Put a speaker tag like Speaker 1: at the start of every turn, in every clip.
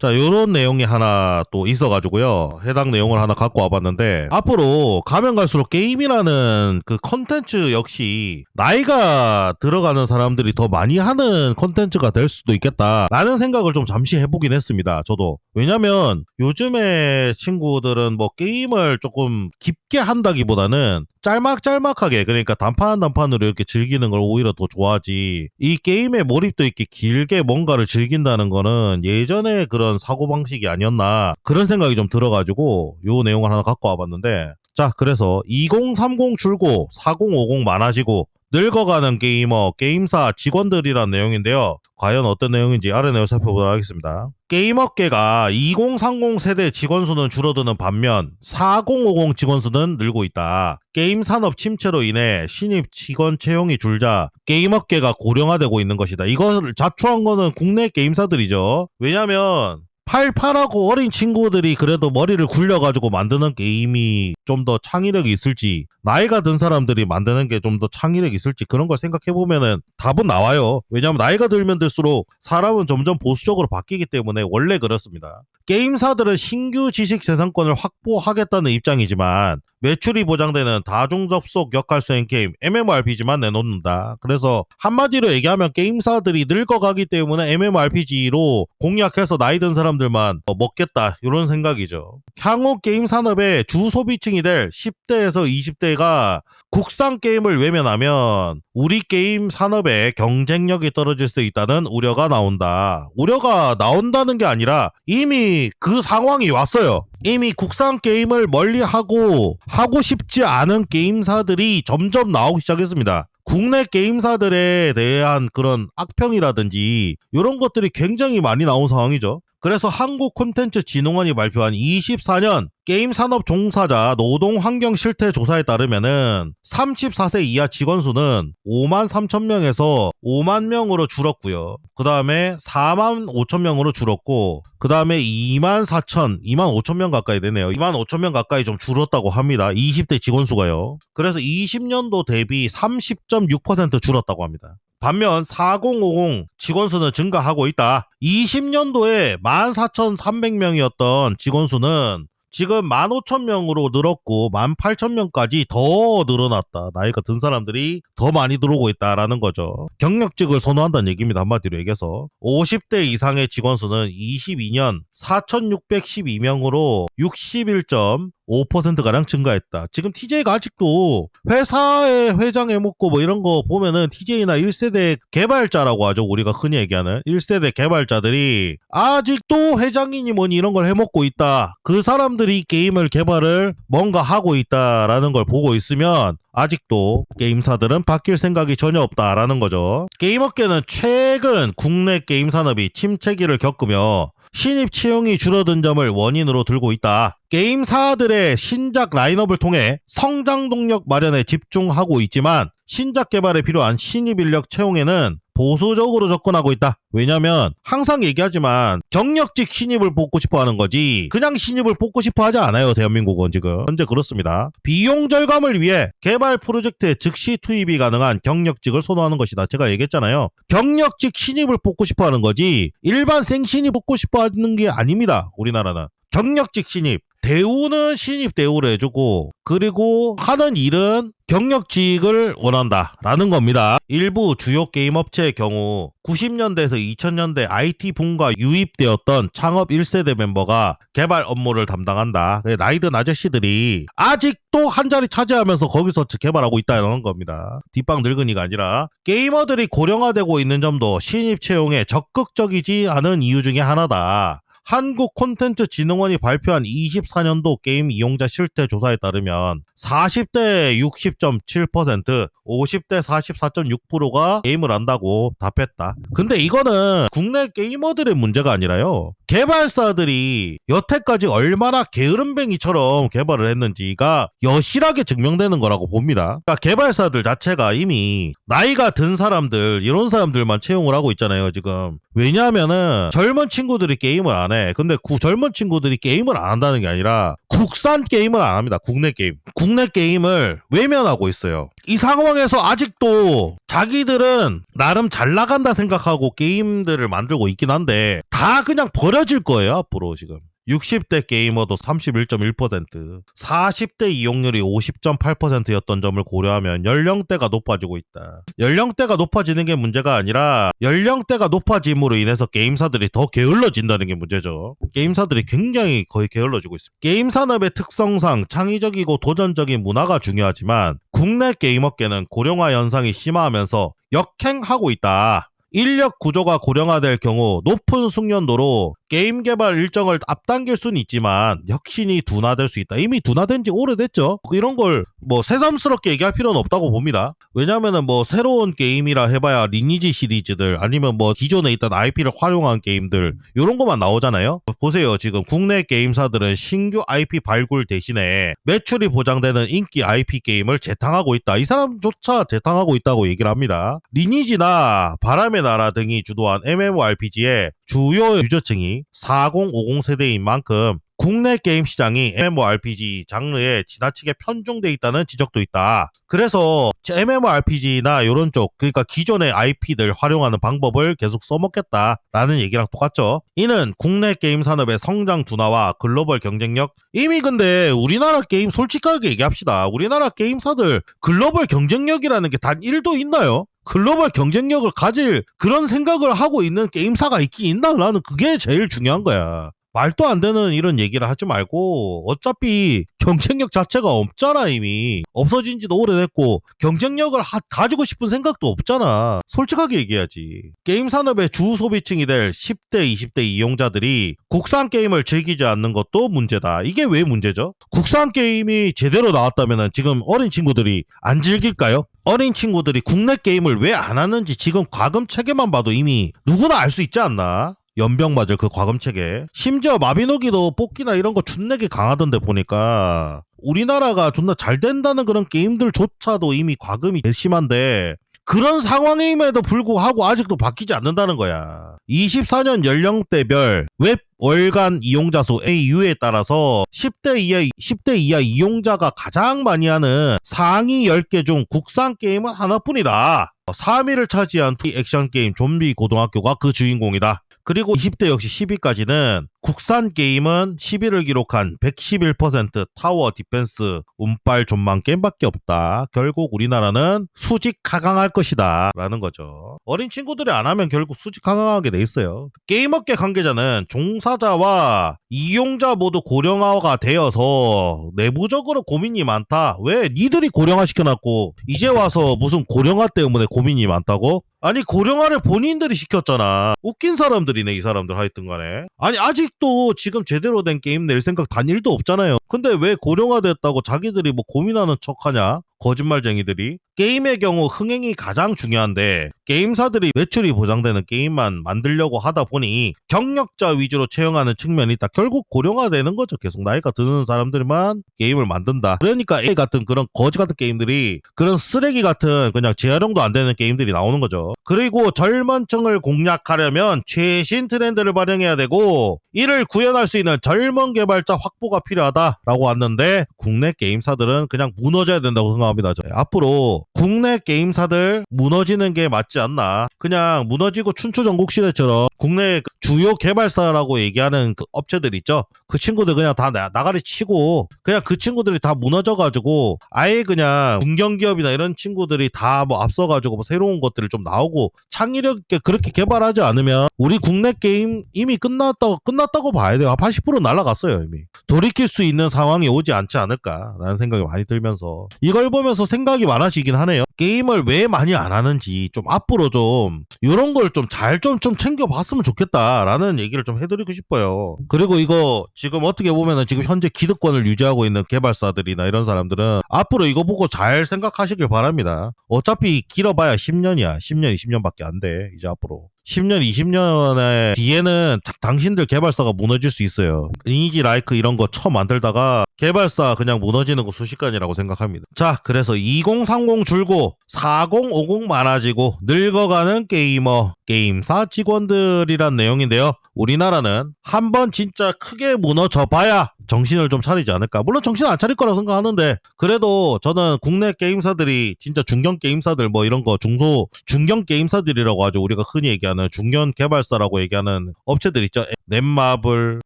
Speaker 1: 자, 요런 내용이 하나 또 있어가지고요. 해당 내용을 하나 갖고 와봤는데, 앞으로 가면 갈수록 게임이라는 그 컨텐츠 역시 나이가 들어가는 사람들이 더 많이 하는 컨텐츠가 될 수도 있겠다. 라는 생각을 좀 잠시 해보긴 했습니다. 저도. 왜냐면 요즘에 친구들은 뭐 게임을 조금 깊게 한다기보다는 짤막짤막하게 그러니까 단판 단판으로 이렇게 즐기는 걸 오히려 더 좋아하지. 이 게임에 몰입도 있게 길게 뭔가를 즐긴다는 거는 예전에 그런 사고방식이 아니었나 그런 생각이 좀 들어가지고 요 내용을 하나 갖고 와봤는데. 자 그래서 2030 줄고 4050 많아지고 늙어가는 게이머, 게임사 직원들이란 내용인데요. 과연 어떤 내용인지 아래 내용 살펴보도록 하겠습니다. 게임업계가 2030 세대 직원 수는 줄어드는 반면 4050 직원 수는 늘고 있다. 게임 산업 침체로 인해 신입 직원 채용이 줄자 게임업계가 고령화되고 있는 것이다. 이걸 자초한 거는 국내 게임사들이죠. 왜냐면 팔팔하고 어린 친구들이 그래도 머리를 굴려가지고 만드는 게임이 좀 더 창의력이 있을지 나이가 든 사람들이 만드는 게 좀 더 창의력이 있을지 그런 걸 생각해 보면은 답은 나와요. 왜냐하면 나이가 들면 들수록 사람은 점점 보수적으로 바뀌기 때문에 원래 그렇습니다. 게임사들은 신규 지식 재산권을 확보하겠다는 입장이지만 매출이 보장되는 다중 접속 역할 수행 게임 MMORPG만 내놓는다. 그래서 한마디로 얘기하면 게임사들이 늙어가기 때문에 MMORPG로 공략해서 나이 든 사람들만 어, 먹겠다 이런 생각이죠. 향후 게임 산업의 주 소비층이 될 10대에서 20대가 국산 게임을 외면하면 우리 게임 산업의 경쟁력이 떨어질 수 있다는 우려가 나온다. 우려가 나온다는 게 아니라 이미 그 상황이 왔어요. 이미 국산 게임을 멀리하고 하고 싶지 않은 게임사들이 점점 나오기 시작했습니다. 국내 게임사들에 대한 그런 악평이라든지 이런 것들이 굉장히 많이 나온 상황이죠. 그래서 한국 콘텐츠 진흥원이 발표한 24년 게임 산업 종사자 노동 환경 실태 조사에 따르면은 34세 이하 직원 수는 5만 3천 명에서 5만 명으로 줄었고요. 그 다음에 4만 5천 명으로 줄었고, 그 다음에 2만 4천, 2만 5천 명 가까이 되네요. 2만 5천 명 가까이 좀 줄었다고 합니다. 20대 직원 수가요. 그래서 20년도 대비 30.6% 줄었다고 합니다. 반면 4050 직원 수는 증가하고 있다. 20년도에 14,300명이었던 직원 수는 지금 15,000명으로 늘었고 18,000명까지 더 늘어났다. 나이가 든 사람들이 더 많이 들어오고 있다라는 거죠. 경력직을 선호한다는 얘기입니다. 한마디로 얘기해서 50대 이상의 직원 수는 22년 4,612명으로 61.5%가량 증가했다. 지금 TJ가 아직도 회사의 회장 해먹고 뭐 이런 거 보면은 TJ나 1세대 개발자라고 하죠. 우리가 흔히 얘기하는 1세대 개발자들이 아직도 회장이니 뭐니 이런 걸 해먹고 있다. 그 사람들이 게임을 개발을 뭔가 하고 있다라는 걸 보고 있으면 아직도 게임사들은 바뀔 생각이 전혀 없다라는 거죠. 게임업계는 최근 국내 게임 산업이 침체기를 겪으며 신입 채용이 줄어든 점을 원인으로 들고 있다. 게임사들의 신작 라인업을 통해 성장 동력 마련에 집중하고 있지만 신작 개발에 필요한 신입 인력 채용에는 보수적으로 접근하고 있다. 왜냐면 항상 얘기하지만 경력직 신입을 뽑고 싶어 하는 거지 그냥 신입을 뽑고 싶어 하지 않아요. 대한민국은 지금 현재 그렇습니다. 비용 절감을 위해 개발 프로젝트에 즉시 투입이 가능한 경력직을 선호하는 것이다. 제가 얘기했잖아요. 경력직 신입을 뽑고 싶어 하는 거지 일반 생신입 뽑고 싶어 하는 게 아닙니다. 우리나라는. 경력직 신입 대우는 신입 대우를 해주고 그리고 하는 일은 경력직을 원한다라는 겁니다. 일부 주요 게임 업체의 경우 90년대에서 2000년대 IT 붐과 유입되었던 창업 1세대 멤버가 개발 업무를 담당한다. 나이든 아저씨들이 아직도 한 자리 차지하면서 거기서 개발하고 있다는 겁니다. 뒷방 늙은이가 아니라 게이머들이 고령화되고 있는 점도 신입 채용에 적극적이지 않은 이유 중에 하나다. 한국 콘텐츠 진흥원이 발표한 24년도 게임 이용자 실태 조사에 따르면 40대 60.7%, 50대 44.6%가 게임을 한다고 답했다. 근데 이거는 국내 게이머들의 문제가 아니라요. 개발사들이 여태까지 얼마나 게으름뱅이처럼 개발을 했는지가 여실하게 증명되는 거라고 봅니다. 그러니까 개발사들 자체가 이미 나이가 든 사람들, 이런 사람들만 채용을 하고 있잖아요, 지금. 왜냐하면은 젊은 친구들이 게임을 안 해. 근데 구, 젊은 친구들이 게임을 안 한다는 게 아니라 국산 게임을 안 합니다. 국내 게임. 국내 게임을 외면하고 있어요. 이 상황에서 아직도 자기들은 나름 잘 나간다 생각하고 게임들을 만들고 있긴 한데 다 그냥 버려질 거예요 앞으로 지금 60대 게이머도 31.1%, 40대 이용률이 50.8%였던 점을 고려하면 연령대가 높아지고 있다. 연령대가 높아지는 게 문제가 아니라 연령대가 높아짐으로 인해서 게임사들이 더 게을러진다는 게 문제죠. 게임사들이 굉장히 거의 게을러지고 있습니다. 게임 산업의 특성상 창의적이고 도전적인 문화가 중요하지만 국내 게임업계는 고령화 현상이 심화하면서 역행하고 있다. 인력 구조가 고령화될 경우 높은 숙련도로 게임 개발 일정을 앞당길 수는 있지만 혁신이 둔화될 수 있다. 이미 둔화된 지 오래됐죠. 이런 걸 뭐 새삼스럽게 얘기할 필요는 없다고 봅니다. 왜냐면은 뭐 새로운 게임이라 해봐야 리니지 시리즈들 아니면 뭐 기존에 있던 IP를 활용한 게임들 이런 것만 나오잖아요. 보세요. 지금 국내 게임사들은 신규 IP 발굴 대신에 매출이 보장되는 인기 IP 게임을 재탕하고 있다. 이 사람조차 재탕하고 있다고 얘기를 합니다. 리니지나 바람의 나라 등이 주도한 MMORPG의 주요 유저층이 4050 세대인 만큼 국내 게임 시장이 MMORPG 장르에 지나치게 편중돼 있다는 지적도 있다. 그래서 MMORPG나 이런 쪽 그러니까 기존의 IP들 활용하는 방법을 계속 써먹겠다라는 얘기랑 똑같죠. 이는 국내 게임 산업의 성장 둔화와 글로벌 경쟁력 이미 근데 우리나라 게임 솔직하게 얘기합시다. 우리나라 게임사들 글로벌 경쟁력이라는 게 단 1도 있나요? 글로벌 경쟁력을 가질 그런 생각을 하고 있는 게임사가 있긴 있나? 나는 그게 제일 중요한 거야. 말도 안 되는 이런 얘기를 하지 말고 어차피 경쟁력 자체가 없잖아 이미 없어진 지도 오래됐고 경쟁력을 하- 가지고 싶은 생각도 없잖아 솔직하게 얘기해야지 게임 산업의 주 소비층이 될 10대 20대 이용자들이 국산 게임을 즐기지 않는 것도 문제다 이게 왜 문제죠? 국산 게임이 제대로 나왔다면 지금 어린 친구들이 안 즐길까요? 어린 친구들이 국내 게임을 왜 안 하는지 지금 과금 체계만 봐도 이미 누구나 알 수 있지 않나? 연병 맞을 그 과금 체계. 심지어 마비노기도 뽑기나 이런 거 준내게 강하던데 보니까 우리나라가 존나 잘 된다는 그런 게임들조차도 이미 과금이 심한데 그런 상황임에도 불구하고 아직도 바뀌지 않는다는 거야. 24년 연령대별 웹 월간 이용자 수 AU에 따라서 10대 이하 10대 이하 이용자가 가장 많이 하는 상위 10개 중 국산 게임은 하나뿐이다. 3위를 차지한 티 액션 게임 좀비 고등학교가 그 주인공이다. 그리고 20대 역시 10위까지는 국산 게임은 10위를 기록한 111% 타워 디펜스 운빨 존망 게임밖에 없다. 결국 우리나라는 수직 하강할 것이다. 라는 거죠. 어린 친구들이 안 하면 결국 수직 하강하게 돼 있어요. 게임업계 관계자는 종사자와 이용자 모두 고령화가 되어서 내부적으로 고민이 많다. 왜 니들이 고령화 시켜놨고 이제 와서 무슨 고령화 때문에 고민이 많다고? 아니 고령화를 본인들이 시켰잖아. 웃긴 사람들이네 이 사람들 하여튼 간에. 아니 아직 도 지금 제대로 된 게임 낼 생각 단일도 없잖아요. 근데 왜 고령화 됐다고 자기들이 뭐 고민하는 척하냐? 거짓말쟁이들이 게임의 경우 흥행이 가장 중요한데 게임사들이 매출이 보장되는 게임만 만들려고 하다 보니 경력자 위주로 채용하는 측면이 있다. 결국 고령화되는 거죠. 계속 나이가 드는 사람들만 게임을 만든다. 그러니까 A 같은 그런 거지 같은 게임들이 그런 쓰레기 같은 그냥 재활용도 안 되는 게임들이 나오는 거죠. 그리고 젊은 층을 공략하려면 최신 트렌드를 반영해야 되고 이를 구현할 수 있는 젊은 개발자 확보가 필요하다라고 왔는데 국내 게임사들은 그냥 무너져야 된다고 생각합니다. 저. 앞으로 국내 게임사들 무너지는 게 맞지 않나. 그냥 무너지고 춘추 전국 시대처럼 국내 주요 개발사라고 얘기하는 그 업체들 있죠. 그 친구들 그냥 다 나, 나가리 치고 그냥 그 친구들이 다 무너져가지고 아예 그냥 중견기업이나 이런 친구들이 다 뭐 앞서가지고 뭐 새로운 것들을 좀 나오고 창의력 있게 그렇게 개발하지 않으면 우리 국내 게임 이미 끝났다고 끝났다고 봐야 돼요. 80% 날라갔어요 이미. 돌이킬 수 있는 상황이 오지 않지 않을까라는 생각이 많이 들면서 이걸 보면서 생각이 많아지긴 하네요. 게임을 왜 많이 안 하는지 좀 앞으로 좀 이런 걸 좀잘좀좀 챙겨봤으면 좋겠다라는 얘기를 좀 해드리고 싶어요. 그리고 이거 지금 어떻게 보면은 지금 현재 기득권을 유지하고 있는 개발사들이나 이런 사람들은 앞으로 이거 보고 잘 생각하시길 바랍니다. 어차피 길어봐야 10년이야. 10년, 20년밖에 안 돼. 이제 앞으로. 10년, 20년의 뒤에는 다- 당신들 개발사가 무너질 수 있어요. 리니지 라이크 이런 거 처음 만들다가 개발사 그냥 무너지는 거 순식간이라고 생각합니다. 자, 그래서 2030 줄고 4050 많아지고 늙어가는 게이머, 게임사 직원들이란 내용인데요. 우리나라는 한번 진짜 크게 무너져 봐야 정신을 좀 차리지 않을까. 물론 정신 안 차릴 거라고 생각하는데 그래도 저는 국내 게임사들이 진짜 중견 게임사들 뭐 이런 거 중소 중견 게임사들이라고 하죠. 우리가 흔히 얘기하는 중견 개발사라고 얘기하는 업체들 있죠. 넷마블,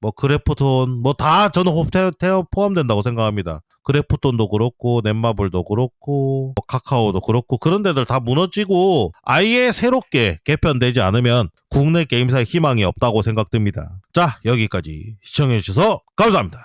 Speaker 1: 뭐 그래프톤, 뭐 다 저는 호텔 포함된다고 생각합니다. 그래프톤도 그렇고 넷마블도 그렇고 뭐 카카오도 그렇고 그런 데들 다 무너지고 아예 새롭게 개편되지 않으면 국내 게임사의 희망이 없다고 생각됩니다. 자 여기까지 시청해주셔서 감사합니다.